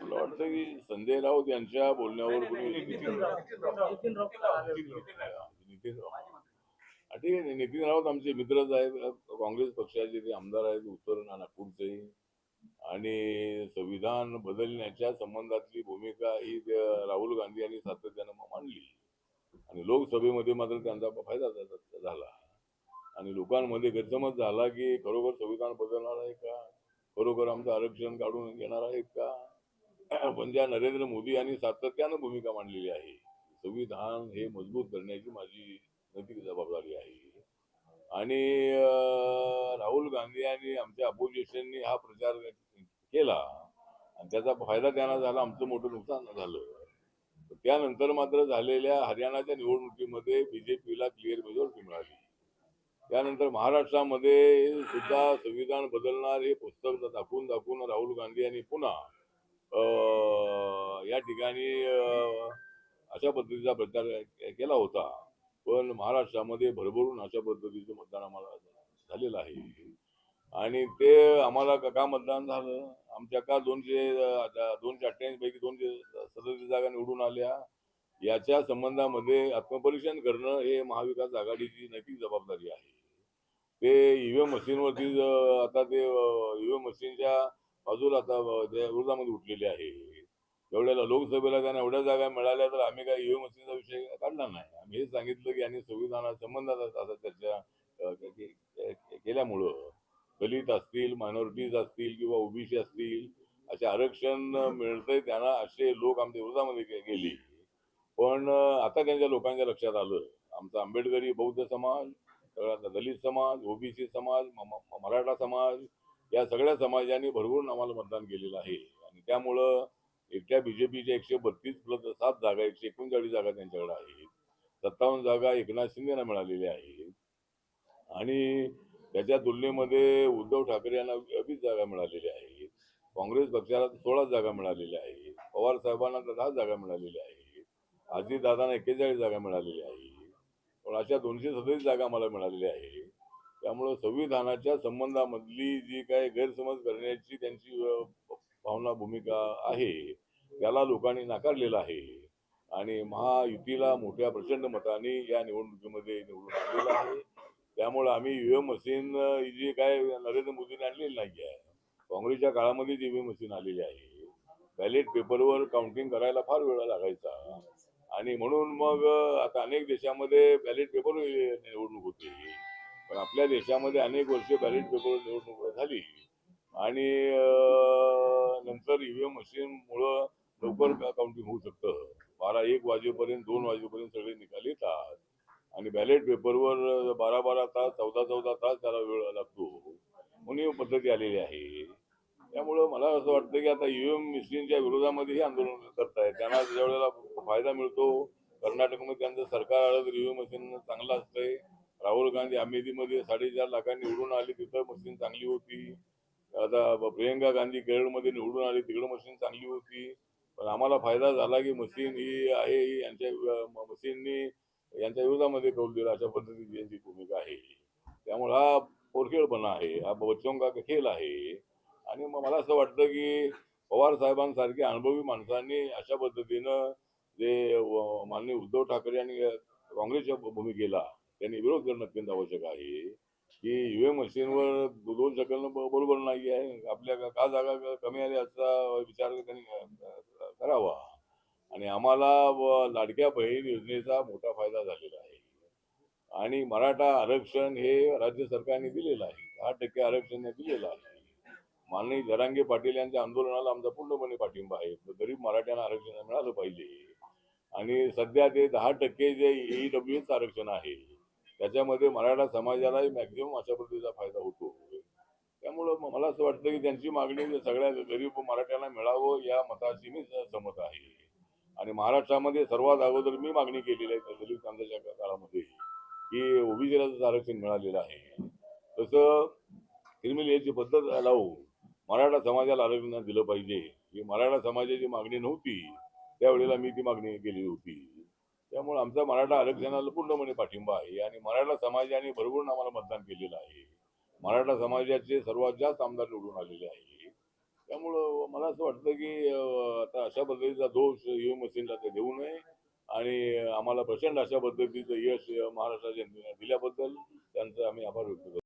वाटतं की संजय राऊत यांच्या बोलण्यावर कोणी नितीन ठीक आहे. नितीन राऊत आमचे मित्रच आहेत. काँग्रेस पक्षाचे ते आमदार आहेत. उत्तर नागपूरचे. आणि संविधान बदलण्याच्या संबंधातली भूमिका ही राहुल गांधी यांनी सातत्यानं मांडली. आणि लोकसभेमध्ये मात्र त्यांचा फायदा झाला. आणि लोकांमध्ये गैरसमज झाला की खरोखर संविधान बदलणार आहे का? खरोखर आमचं आरक्षण काढून घेणार आहेत का? पण ज्या नरेंद्र मोदी यांनी सातत्यानं भूमिका मांडलेली आहे संविधान हे मजबूत करण्याची माझी नैतिक जबाबदारी आहे. आणि राहुल गांधी आणि आमच्या अपोजिशननी हा प्रचार केला आणि त्याचा फायदा त्यांना झाला आमचं मोठं नुकसान झालं. त्यानंतर मात्र झालेल्या हरियाणाच्या निवडणुकीमध्ये बीजेपीला क्लिअर मेजॉरिटी मिळाली. त्यानंतर महाराष्ट्रामध्ये सुद्धा संविधान बदलणार हे पुस्तक दाखवून दाखवून राहुल गांधी यांनी पुन्हा या ठिकाणी अशा पद्धतीचा प्रचार केला होता. पण महाराष्ट्रामध्ये भरभरून अशा पद्धतीचं मतदान आम्हाला झालेलं आहे. आणि ते आम्हाला का मतदान झालं? आमच्या का दोनशे दोनशे अठ्ठ्याऐंशी पैकी दोनशे सदतीस जागा निवडून आल्या? याच्या संबंधामध्ये आत्मपरीक्षण करणं हे महाविकास आघाडीची नैतिक जबाबदारी आहे. ते ईव्हीएम मशीनवरती आता ते ईव्हीएम मशीनच्या बाजूला आता अं, विरोधामध्ये उठलेले आहे. एवढ्याला लोकसभेला त्यांना एवढ्या जागा मिळाल्या तर आम्ही काय ईव्हीएम मशीनचा विषय काढला नाही. आम्ही हे सांगितलं की आणि संविधाना संबंधात असा त्याच्या केल्यामुळं दलित असतील मायनॉरिटीज असतील किंवा ओबीसी असतील असे आरक्षण मिळतंय त्यांना असे लोक आमच्या विरोधामध्ये गेली. पण आता त्यांच्या लोकांच्या लक्षात आलं. आमचा आंबेडकरी बौद्ध समाज दलित समाज ओबीसी समाज मराठा समाज या सगळ्या समाजाने भरभरून आम्हाला मतदान केलेलं आहे. आणि त्यामुळं एकट्या बीजेपीच्या एकशे बत्तीस प्लस सात जागा एकशे एकोणचाळीस जागा त्यांच्याकडे आहेत. सत्तावन्न जागा एकनाथ शिंदेना मिळालेल्या आहेत. आणि त्याच्या तुलनेमध्ये उद्धव ठाकरे यांना वीस जागा मिळालेल्या आहेत. काँग्रेस पक्षाला सोळा जागा मिळालेल्या आहेत. पवार साहेबांना दहा जागा मिळालेल्या आहेत. अजितदादांना एक्केचाळीस जागा मिळालेल्या आहेत. पण अशा दोनशे सदतीस जागा मला मिळालेल्या आहे. त्यामुळं संविधानाच्या संबंधामधली जी काही गैरसमज करण्याची त्यांची भावना भूमिका आहे त्याला लोकांनी नाकारलेलं आहे. आणि महायुतीला मोठ्या प्रचंड मताने या निवडणुकीमध्ये निवडून आणलेलं आहे. त्यामुळं आम्ही ईव्हीएम मशीन अ, जी काय नरेंद्र मोदींनी आणलेली नाही आहे काँग्रेसच्या काळामध्ये जी ईव्हीएम मशीन आलेली आहे बॅलेट पेपरवर काउंटिंग करायला फार वेळ लागायचा. आणि म्हणून मग आता अनेक देशामध्ये बॅलेट पेपर निवडणूक होते. पण आपल्या देशामध्ये अनेक वर्ष बॅलेट पेपर निवडणूक झाली. आणि नंतर ईव्हीएम मशीनमुळं लवकर काउंटिंग होऊ शकतं. बारा एक वाजेपर्यंत दोन वाजेपर्यंत सगळे निकाल येतात. आणि बॅलेट पेपरवर बारा बारा तास चौदा चौदा तास त्याला वेळ लागतो. म्हणून पद्धती आलेली आहे. त्यामुळं मला असं वाटतं की आता ईव्हीएम मशीनच्या विरोधामध्ये हे आंदोलन करतायत. त्यांना ज्या वेळेला फायदा मिळतो कर्नाटकमध्ये त्यांचं सरकार आलं तर ईव्हीएम मशीन चांगलं असतंय. राहुल गांधी अमेठीमध्ये साडेचार लाखांनी निवडून आली तिथं मशीन चांगली होती. आता प्रियंका गांधी केरळमध्ये निवडून आली तिकडं मशीन चांगली होती. पण आम्हाला फायदा झाला की मशीन ही आहे ही यांच्या मशीननी यांच्या विरोधामध्ये कौल दिला अशा पद्धतीची यांची भूमिका आहे. त्यामुळे हा पोरखेळपणा आहे हा बच्चों का खेळ आहे. आणि मग मला असं वाटतं की पवार साहेबांसारख्या अनुभवी माणसांनी अशा पद्धतीनं जे माननीय उद्धव ठाकरे आणि काँग्रेसच्या भूमिकेला त्यांनी विरोध करणं अत्यंत आवश्यक आहे. की ईव्हीएम मशीनवर दोन सेकंद बरोबर नाही आहे. आपल्या का- जागा कमी आली याचा विचार त्यांनी करावा. आणि आम्हाला लाडक्या बहीण योजनेचा मोठा फायदा झालेला आहे. आणि मराठा आरक्षण हे राज्य सरकारने दिलेलं आहे. दहा टक्के आरक्षण दिलेलं आहे. माननीय धरांगे पाटील यांच्या आंदोलनाला आमचा पूर्णपणे पाठिंबा आहे. गरीब मराठ्यांना आरक्षण मिळालं पाहिजे. आणि सध्या ते दहा टक्के जे ई डब्ल्यू एस आरक्षण आहे त्याच्यामध्ये मराठा समाजालाही मॅक्झिमम अशा पद्धतीचा फायदा होतो. त्यामुळं मला असं वाटतं की त्यांची मागणी म्हणजे सगळ्या गरीब मराठ्यांना मिळावं या मताशी मी स- सहमत आहे. आणि महाराष्ट्रामध्ये सर्वात अगोदर मी मागणी केलेली आहे दलित कांद्याच्या काळामध्ये की ओबीसीला आरक्षण मिळालेलं आहे. तसं क्रिमिनल याची पद्धत लावून मराठा समाजाला आरक्षण दिलं पाहिजे. ही मराठा समाजाची मागणी नव्हती. त्यावेळेला मी ती मागणी केली होती. त्यामुळे आमचा मराठा आरक्षणाला पूर्णपणे पाठिंबा आहे आणि मराठा समाजाने भरभरून आम्हाला मतदान केलेलं आहे. मराठा समाजाचे सर्वात जास्त आमदार निवडून आलेले आहे. त्यामुळं मला असं वाटतं की आता अशा पद्धतीचा दोष ईव्हीएम मशीनला ते देऊ नये आणि आम्हाला प्रचंड अशा पद्धतीचं यश महाराष्ट्राच्या दिल्याबद्दल त्यांचं आम्ही आभार व्यक्त करतो.